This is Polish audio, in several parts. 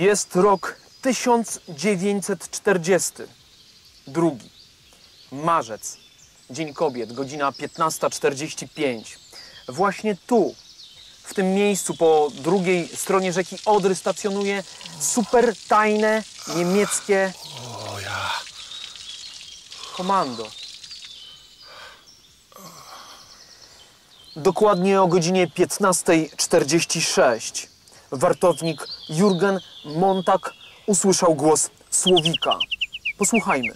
Jest rok 1940. Drugi. Marzec. Dzień Kobiet, godzina 15.45. Właśnie tu, w tym miejscu po drugiej stronie rzeki Odry stacjonuje super tajne niemieckie komando. Dokładnie o godzinie 15.46 wartownik Jurgen Montag usłyszał głos Słowika. Posłuchajmy.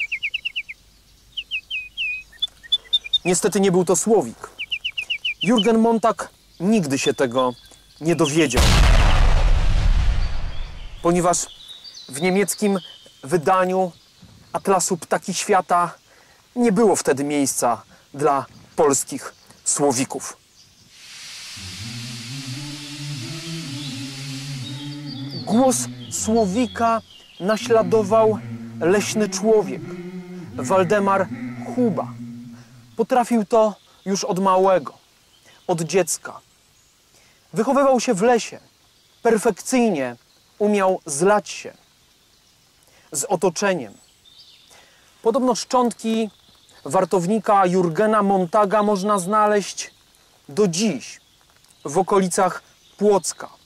Niestety nie był to Słowik. Jurgen Montag nigdy się tego nie dowiedział. Ponieważ w niemieckim wydaniu Atlasu Ptaki Świata nie było wtedy miejsca dla polskich Słowików. Głos Słowika naśladował leśny człowiek, Waldemar Huba. Potrafił to już od małego, od dziecka. Wychowywał się w lesie, perfekcyjnie umiał zlać się z otoczeniem. Podobno szczątki wartownika Jurgena Montaga można znaleźć do dziś w okolicach Płocka.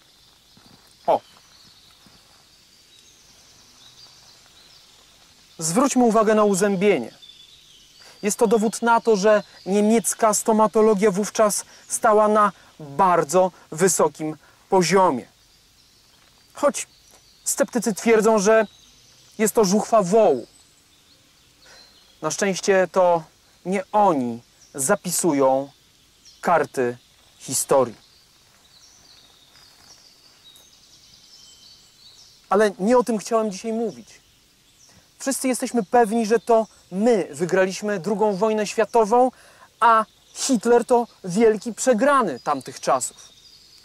Zwróćmy uwagę na uzębienie. Jest to dowód na to, że niemiecka stomatologia wówczas stała na bardzo wysokim poziomie. Choć sceptycy twierdzą, że jest to żuchwa wołu. Na szczęście to nie oni zapisują karty historii. Ale nie o tym chciałem dzisiaj mówić. Wszyscy jesteśmy pewni, że to my wygraliśmy II wojnę światową, a Hitler to wielki przegrany tamtych czasów.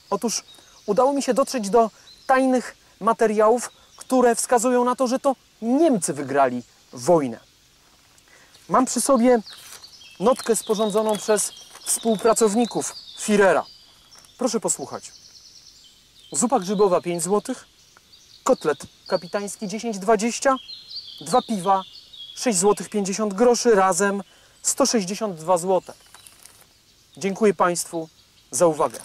Otóż udało mi się dotrzeć do tajnych materiałów, które wskazują na to, że to Niemcy wygrali wojnę. Mam przy sobie notkę sporządzoną przez współpracowników Führera. Proszę posłuchać. Zupa grzybowa 5 zł, kotlet kapitański 10,20, dwa piwa 6 zł 50 groszy, razem 162 zł. Dziękuję Państwu za uwagę.